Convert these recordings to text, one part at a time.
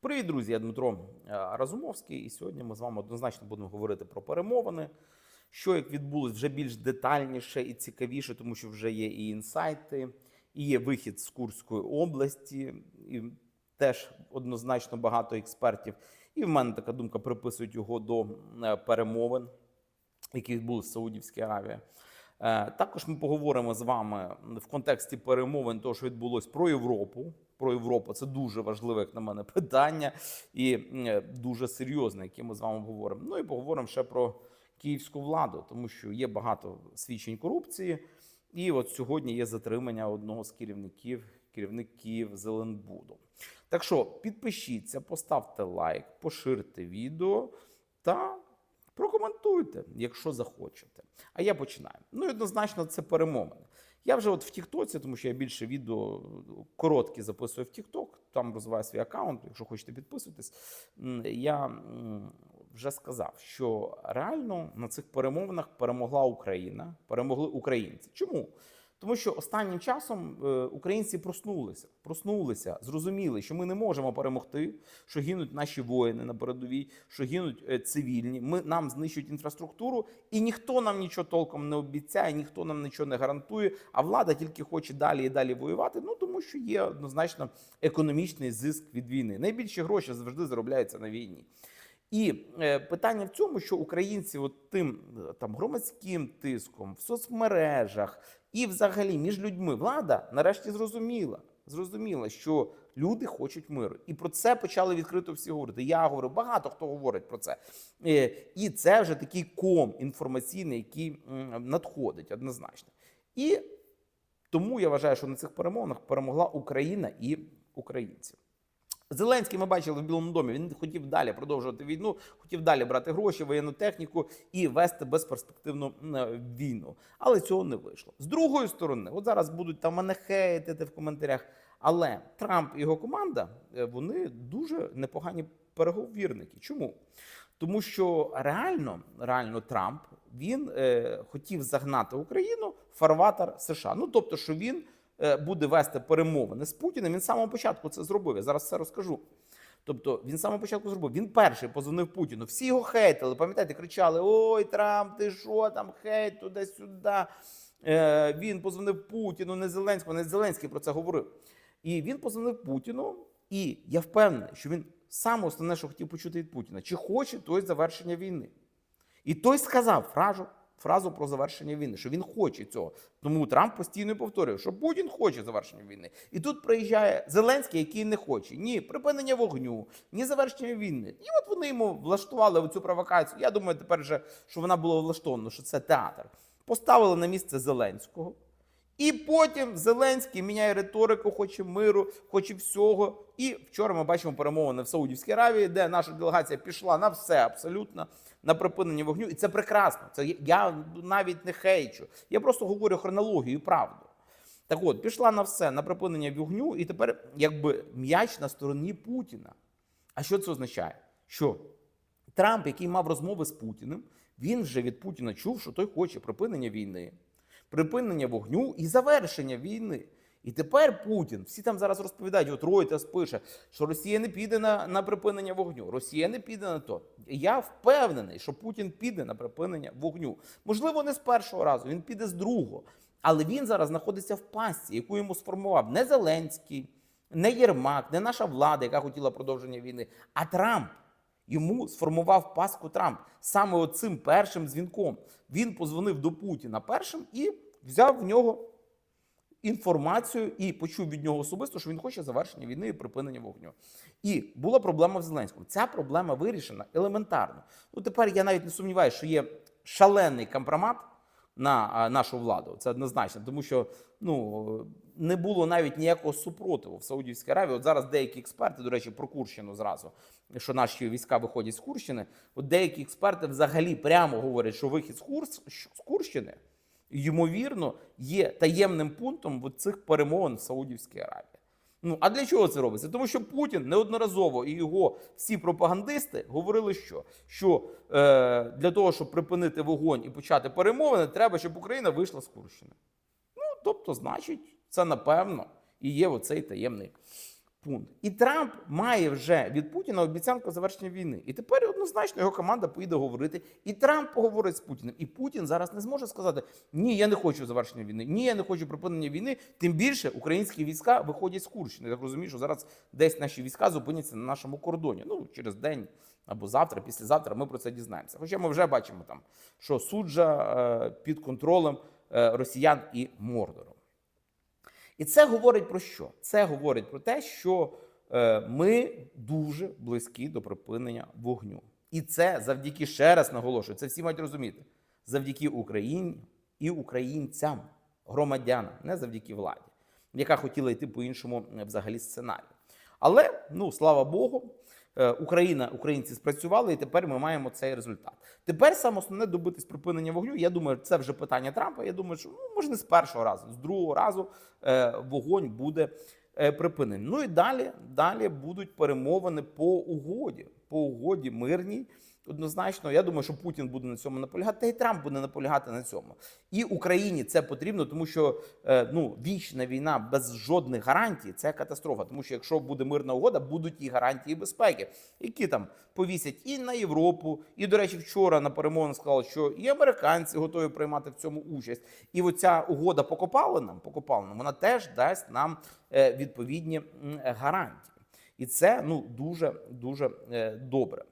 Привіт, друзі! Я Дмитро е, Разумовський, і сьогодні ми з вами однозначно будемо говорити про перемовини. Що як відбулось вже більш детальніше і цікавіше, тому що вже є і інсайти, і є вихід з Курської області, і теж однозначно багато експертів. І в мене така думка приписують його до е, перемовин, які відбулися в Саудівській Аравії. Е, Також ми поговоримо з вами в контексті перемовин, того, що відбулось про Європу. Про Європу це дуже важливе, як на мене, питання і е, дуже серйозне, яке ми з вами говоримо. Ну і поговоримо ще про київську владу, тому що є багато свідчень корупції. І от сьогодні є затримання одного з керівників керівників Зеленбуду. Так що підпишіться, поставте лайк, поширте відео та прокоментуйте, якщо захочете. А я починаю. Ну однозначно, це перемовини. Я вже от в Тіктоці, тому що я більше відео короткі записую в Тікток, там розвиваю свій аккаунт. Якщо хочете підписуйтесь, я вже сказав, що реально на цих перемовинах перемогла Україна, перемогли українці. Чому? Тому що останнім часом е, українці проснулися, проснулися, зрозуміли, що ми не можемо перемогти, що гинуть наші воїни на передовій, що гинуть е, цивільні. Ми нам знищують інфраструктуру, і ніхто нам нічого толком не обіцяє, ніхто нам нічого не гарантує. А влада тільки хоче далі і далі воювати. Ну тому що є однозначно економічний зиск від війни. Найбільші гроші завжди заробляються на війні. І е, питання в цьому, що українці, от тим там громадським тиском в соцмережах і взагалі між людьми влада нарешті зрозуміла. Зрозуміла, що люди хочуть миру, і про це почали відкрито всі говорити. Я говорю, багато хто говорить про це. Е, І це вже такий ком інформаційний, який надходить однозначно. І тому я вважаю, що на цих перемовинах перемогла Україна і українці. Зеленський ми бачили в Білому домі. Він хотів далі продовжувати війну, хотів далі брати гроші, воєнну техніку і вести безперспективну війну. Але цього не вийшло. З другої сторони, от зараз будуть там мене в коментарях. Але Трамп і його команда е, вони дуже непогані переговірники. Чому? Тому що реально, реально Трамп він е, хотів загнати Україну в фарватер США. Ну тобто, що він е, буде вести перемовини з Путіним. Він з самого початку це зробив. Я зараз все розкажу. Тобто він з самого початку зробив. Він перший позвонив Путіну. Всі його хейтили. Пам'ятаєте, кричали: Ой, Трамп, ти що там хейт туди-сюди. Е, він позвонив Путіну, не Зеленському, не Зеленський про це говорив. І він позвонив Путіну, і я впевнений, що він саме основне, що хотів почути від Путіна, чи хоче той завершення війни. І той сказав фразу, фразу про завершення війни, що він хоче цього. Тому Трамп постійно повторює, що Путін хоче завершення війни. І тут приїжджає Зеленський, який не хоче ні припинення вогню, ні завершення війни. І от вони йому влаштували цю провокацію. Я думаю, тепер вже, що вона була влаштована, що це театр. Поставили на місце Зеленського. І потім Зеленський міняє риторику, хоче миру, хоче всього. І вчора ми бачимо перемовини в Саудівській Аравії, де наша делегація пішла на все абсолютно на припинення вогню. І це прекрасно. Це я- навіть не хейчу. Я просто говорю хронологію і правду. Так от, пішла на все на припинення вогню, і тепер якби м'яч на стороні Путіна. А що це означає? Що Трамп, який мав розмови з Путіним, він вже від Путіна чув, що той хоче припинення війни, припинення вогню і завершення війни. І тепер Путін, всі там зараз розповідають, от Reuters пише, що Росія не піде на, на припинення вогню, Росія не піде на то. Я впевнений, що Путін піде на припинення вогню. Можливо, не з першого разу, він піде з другого. Але він зараз знаходиться в пастці, яку йому сформував не Зеленський, не Єрмак, не наша влада, яка хотіла продовження війни, а Трамп. Йому сформував паску Трамп саме оцим першим дзвінком. Він позвонив до Путіна першим і взяв в нього інформацію і почув від нього особисто, що він хоче завершення війни і припинення вогню. І була проблема в Зеленському. Ця проблема вирішена елементарно. Ну тепер я навіть не сумніваюся, що є шалений компромат на нашу владу. Це однозначно, тому що ну не було навіть ніякого супротиву в Саудівській Аравії. От зараз деякі експерти, до речі, про Курщину зразу, що наші війська виходять з Курщини. От деякі експерти взагалі прямо говорять, що вихід з, Курщини ймовірно є таємним пунктом цих перемовин в Саудівській Аравії. Ну а для чого це робиться? Тому що Путін неодноразово і його всі пропагандисти говорили, що, що е, для того, щоб припинити вогонь і почати перемовини, треба, щоб Україна вийшла з Курщини. Ну тобто, значить, це напевно І є оцей таємний пункт. І Трамп має вже від Путіна обіцянку завершення війни. І тепер однозначно його команда поїде говорити. І Трамп поговорить з Путіним. І Путін зараз не зможе сказати: ні, я не хочу завершення війни, ні, я не хочу припинення війни. Тим більше українські війська виходять з Курщини. Я так розумію, що зараз десь наші війська зупиняться на нашому кордоні. Ну через день. Або завтра, післязавтра ми про це дізнаємося. Хоча ми вже бачимо там, що суджа е, під контролем е, росіян і Мордору. І це говорить про що? Це говорить про те, що е, ми дуже близькі до припинення вогню. І це завдяки ще раз наголошую, це всі мають розуміти. Завдяки Україні і українцям, громадянам, не завдяки владі, яка хотіла йти по іншому е, взагалі сценарію. Але ну слава Богу, Україна, українці спрацювали, і тепер ми маємо цей результат. Тепер саме основне добитись припинення вогню. Я думаю, це вже питання Трампа. Я думаю, що ну, може не з першого разу, з другого разу е, вогонь буде е, припинений. Ну і далі, далі будуть перемовини по угоді, по угоді мирній. Однозначно, я думаю, що Путін буде на цьому наполягати, та й Трамп буде наполягати на цьому. І Україні це потрібно, тому що е, ну вічна війна без жодних гарантій це катастрофа. Тому що якщо буде мирна угода, будуть і гарантії безпеки, які там повісять і на Європу. І до речі, вчора на перемовинах сказали, що і американці готові приймати в цьому участь. І оця угода по копалинам, по копалинам, вона теж дасть нам е, відповідні гарантії. І це ну дуже дуже е, добре.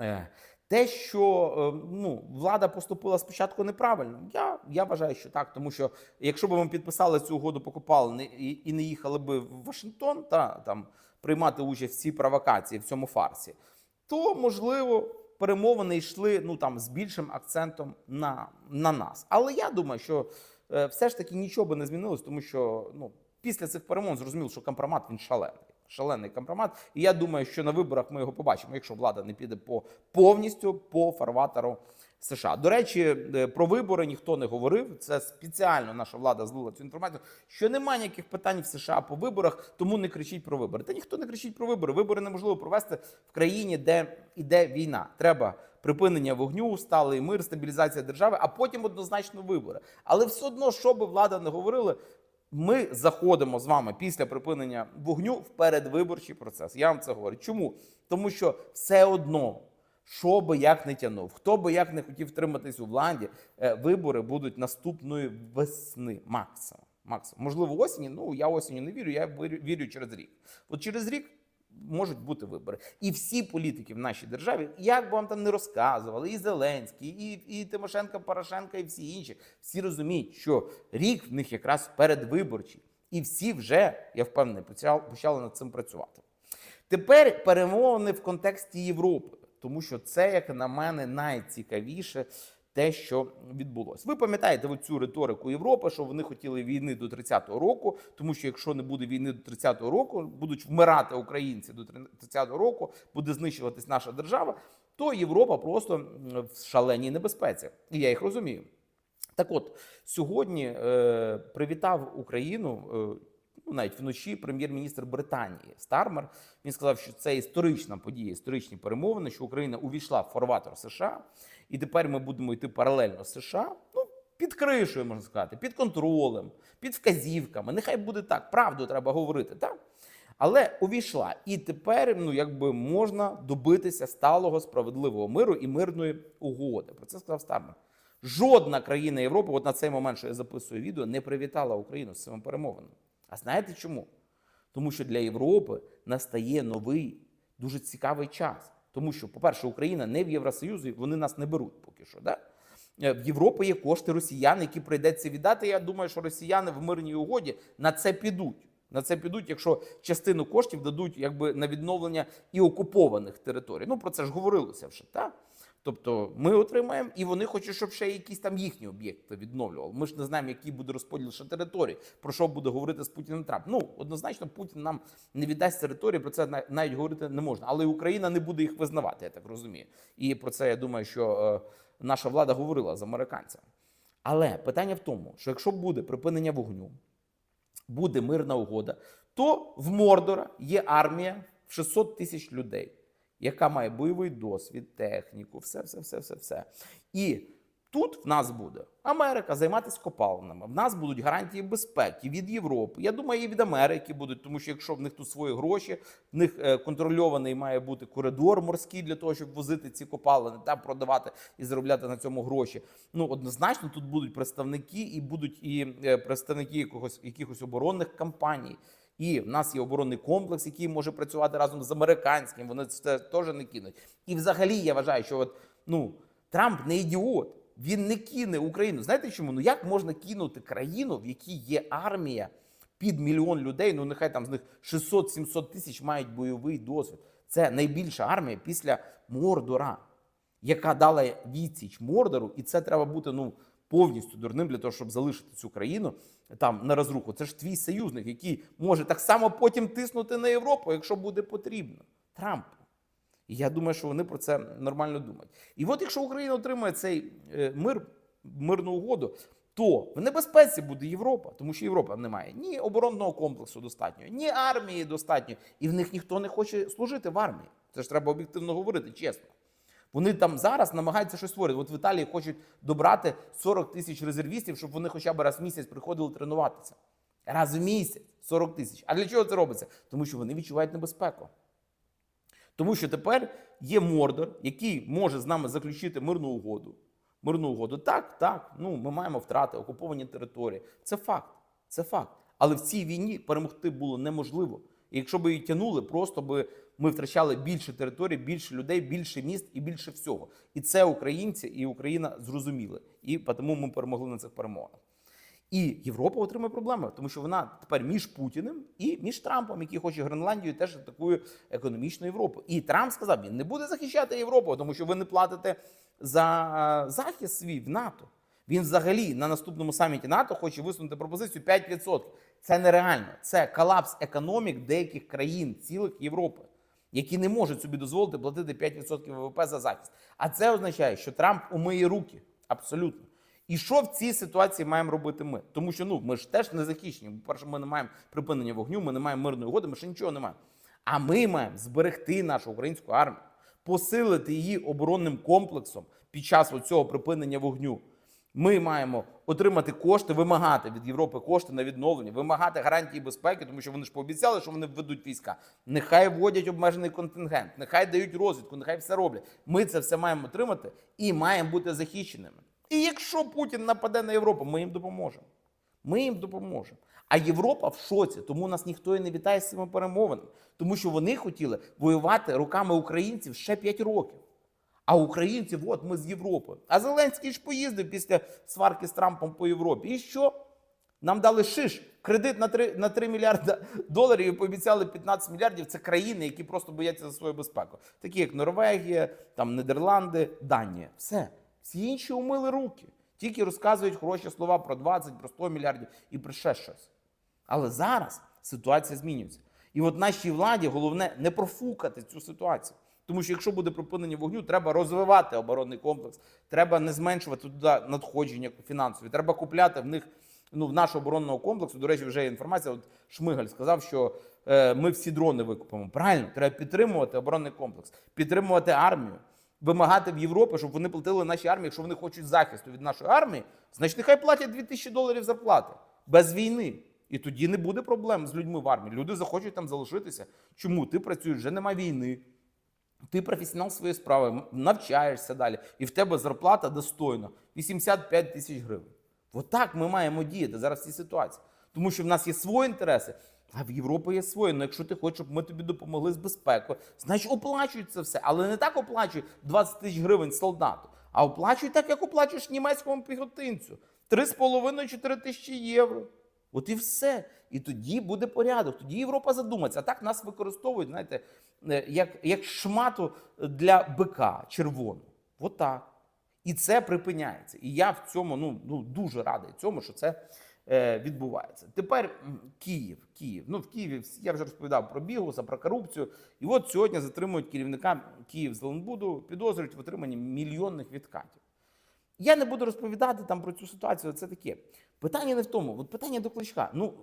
Е, Те, що е, ну, влада поступила спочатку неправильно, я, я вважаю, що так, тому що якщо б ми підписали цю угоду покупали і, і не їхали би в Вашингтон та там приймати участь в цій провокації, в цьому фарсі, то можливо перемовини йшли ну там з більшим акцентом на, на нас. Але я думаю, що е, все ж таки нічого би не змінилось, тому що ну після цих перемовин зрозуміло, що компромат він шалений. Шалений компромат. І я думаю, що на виборах ми його побачимо, якщо влада не піде по повністю по фарватеру США. До речі, е, про вибори ніхто не говорив. Це спеціально наша влада злила цю інформацію, що немає ніяких питань в США по виборах, тому не кричіть про вибори. Та ніхто не кричить про вибори. Вибори неможливо провести в країні, де іде війна. Треба припинення вогню, сталий мир, стабілізація держави, а потім однозначно вибори. Але все одно, що би влада не говорила, ми заходимо з вами після припинення вогню в передвиборчий процес. Я вам це говорю. Чому? Тому що все одно, що би як не тянув, хто би як не хотів триматись у владі, е, вибори будуть наступної весни максимум. Максимум. Можливо, осінь. Ну я осінню не вірю, я вірю, вірю через рік. От через рік. Можуть бути вибори, і всі політики в нашій державі, як би вам там не розказували, і Зеленський, і, і Тимошенко, Порошенко, і всі інші, всі розуміють, що рік в них якраз передвиборчий, і всі вже, я впевнений, почали, над цим працювати. Тепер перемовини в контексті Європи, тому що це, як на мене, найцікавіше те, що відбулося. Ви пам'ятаєте цю риторику Європи, що вони хотіли війни до 30-го року, тому що якщо не буде війни до 30-го року, будуть вмирати українці до 30-го року, буде знищуватись наша держава, то Європа просто в шаленій небезпеці. І я їх розумію. Так от сьогодні е, привітав Україну. Е, Ну, навіть вночі прем'єр-міністр Британії Стармер він сказав, що це історична подія, історичні перемовини, що Україна увійшла в фарватер США, і тепер ми будемо йти паралельно з США. Ну під кришою можна сказати, під контролем, під вказівками. Нехай буде так. Правду треба говорити, так. Але увійшла, і тепер ну якби можна добитися сталого справедливого миру і мирної угоди. Про це сказав Стармер. Жодна країна Європи, от на цей момент, що я записую відео, не привітала Україну з цими перемовинами. А знаєте чому? Тому що для Європи настає новий, дуже цікавий час. Тому що, по-перше, Україна не в Євросоюзі, вони нас не беруть поки що. Да? Е, В Європі є кошти росіян, які прийдеться віддати. Я думаю, що росіяни в мирній угоді на це підуть. На це підуть, якщо частину коштів дадуть якби на відновлення і окупованих територій. Ну про це ж говорилося вже. так? Тобто ми отримаємо, і вони хочуть, щоб ще якісь там їхні об'єкти відновлювали. Ми ж не знаємо, який буде розподіл ще території, про що буде говорити з Путіним Трамп. Ну однозначно, Путін нам не віддасть території. Про це навіть говорити не можна. Але Україна не буде їх визнавати, я так розумію. І про це я думаю, що е, наша влада говорила з американцями. Але питання в тому, що якщо буде припинення вогню, буде мирна угода, то в Мордора є армія в 600 тисяч людей яка має бойовий досвід, техніку, все, все, все, все, все. І Тут в нас буде Америка займатися копалинами. В нас будуть гарантії безпеки від Європи. Я думаю, і від Америки будуть, тому що якщо в них тут свої гроші, в них е, контрольований має бути коридор морський для того, щоб возити ці копалини та продавати і заробляти на цьому гроші. Ну однозначно тут будуть представники і будуть і е, представники якогось якихось оборонних компаній. І в нас є оборонний комплекс, який може працювати разом з американським. Вони це теж не кинуть. І взагалі я вважаю, що от ну Трамп не ідіот. Він не кине Україну. Знаєте чому? Ну як можна кинути країну, в якій є армія під мільйон людей? Ну нехай там з них 600-700 тисяч мають бойовий досвід. Це найбільша армія після Мордора, яка дала відсіч Мордору, і це треба бути ну повністю дурним для того, щоб залишити цю країну там на розруху. Це ж твій союзник, який може так само потім тиснути на Європу, якщо буде потрібно. Трамп. І я думаю, що вони про це нормально думають. І от якщо Україна отримає цей е, мир, мирну угоду, то в небезпеці буде Європа, тому що Європа не має ні оборонного комплексу достатньо, ні армії достатньо, і в них ніхто не хоче служити в армії. Це ж треба об'єктивно говорити, чесно. Вони там зараз намагаються щось створити. От в Італії хочуть добрати 40 тисяч резервістів, щоб вони хоча б раз в місяць приходили тренуватися. Раз в місяць 40 тисяч. А для чого це робиться? Тому що вони відчувають небезпеку. Тому що тепер є Мордор, який може з нами заключити мирну угоду. Мирну угоду. Так, так, ну ми маємо втрати, окуповані території. Це факт. Це факт. Але в цій війні перемогти було неможливо. І якщо б її тягнули, просто би ми втрачали більше територій, більше людей, більше міст і більше всього. І це українці і Україна зрозуміли. І тому ми перемогли на цих перемогах. І Європа отримає проблеми, тому що вона тепер між Путіним і між Трампом, який хоче Гренландію, теж атакує економічну Європу. І Трамп сказав, він не буде захищати Європу, тому що ви не платите за е, захист свій в НАТО. Він взагалі на наступному саміті НАТО хоче висунути пропозицію 5%. Це нереально. Це колапс економік деяких країн, цілих Європи, які не можуть собі дозволити платити 5% ВВП за захист. А це означає, що Трамп умиє руки абсолютно. І що в цій ситуації маємо робити ми? Тому що ну ми ж теж не захищені. По-перше, ми не маємо припинення вогню, ми не маємо мирної угоди, ми ще нічого не маємо. А ми маємо зберегти нашу українську армію, посилити її оборонним комплексом під час цього припинення вогню. Ми маємо отримати кошти, вимагати від Європи кошти на відновлення, вимагати гарантії безпеки, тому що вони ж пообіцяли, що вони введуть війська. Нехай вводять обмежений контингент, нехай дають розвідку, нехай все роблять. Ми це все маємо отримати і маємо бути захищеними. І якщо Путін нападе на Європу, ми їм допоможемо. Ми їм допоможемо. А Європа в шоці, тому нас ніхто і не вітає з цими перемовинами, тому що вони хотіли воювати руками українців ще 5 років. А українці, от ми з Європи. А Зеленський ж поїздив після сварки з Трампом по Європі. І що? Нам дали шиш, кредит на 3, на 3 мільярди доларів і пообіцяли 15 мільярдів. Це країни, які просто бояться за свою безпеку. Такі як Норвегія, там Нідерланди, Данія. Все. Всі інші умили руки. Тільки розказують хороші слова про 20, про 100 мільярдів і про ще щось. Але зараз ситуація змінюється. І от нашій владі головне не профукати цю ситуацію. Тому що якщо буде припинення вогню, треба розвивати оборонний комплекс, треба не зменшувати туди надходження фінансові, треба купляти в них ну, в нашого оборонного комплексу. До речі, вже є інформація. От Шмигаль сказав, що е, ми всі дрони викупимо. Правильно, треба підтримувати оборонний комплекс, підтримувати армію, вимагати в Європі, щоб вони платили нашій армії. Якщо вони хочуть захисту від нашої армії, значить нехай платять 2000 доларів зарплати без війни. І тоді не буде проблем з людьми в армії. Люди захочуть там залишитися. Чому? Ти працюєш, вже немає війни. Ти професіонал своєї справи, навчаєшся далі, і в тебе зарплата достойна 85 тисяч гривень. Отак ми маємо діяти зараз в цій ситуації. Тому що в нас є свої інтереси, а в Європі є свої. Ну, якщо ти хочеш, щоб ми тобі допомогли з безпекою, значить оплачують це все. Але не так оплачують 20 тисяч гривень солдату, а оплачують так, як оплачуєш німецькому піхотинцю. 3,5-4 тисячі євро. От і все. І тоді буде порядок. Тоді Європа задумається. А так нас використовують, знаєте, е, як, як шмату для бика червону. От так. І це припиняється. І я в цьому ну, ну дуже радий цьому, що це е, відбувається. Тепер Київ. Київ. Ну, в Києві я вже розповідав про Бігуса, про корупцію. І от сьогодні затримують керівника Київ Зеленбуду, підозрюють в отриманні мільйонних відкатів. Я не буду розповідати там про цю ситуацію. Це таке. Питання не в тому. От питання до кличка. Ну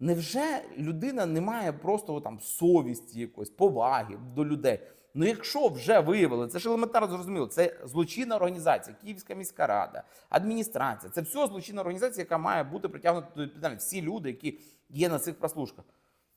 невже людина не має просто там совісті якоїсь, поваги до людей? Ну, якщо вже виявили, це ж елементарно зрозуміло, це злочинна організація, Київська міська рада, адміністрація. Це все злочинна організація, яка має бути притягнута до відповідальності. Всі люди, які є на цих прослушках.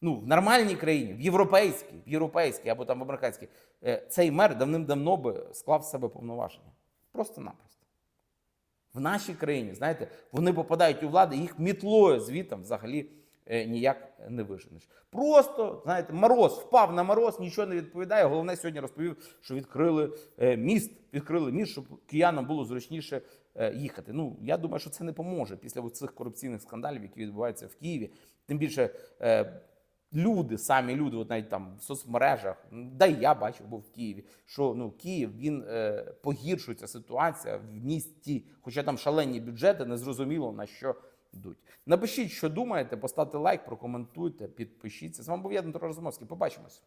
Ну, в нормальній країні, в європейській, в європейській або там в американській, е, цей мер давним-давно би склав з себе повноваження. Просто-напросто. В нашій країні, знаєте, вони попадають у владу, їх мітлою звітом взагалі ніяк не виженеш. Просто, знаєте, мороз впав на мороз, нічого не відповідає. Головне сьогодні розповів, що відкрили е, міст, відкрили міст, щоб киянам було зручніше е, їхати. Ну, я думаю, що це не поможе після цих корупційних скандалів, які відбуваються в Києві. Тим більше е, люди, самі люди, от навіть там в соцмережах, да й я бачив, був в Києві, що ну Київ він е, погіршується ситуація в місті, хоча там шалені бюджети, незрозуміло на що йдуть. Напишіть, що думаєте, поставте лайк, прокоментуйте, підпишіться. З вами був я, Дмитро Розумовський. Побачимось.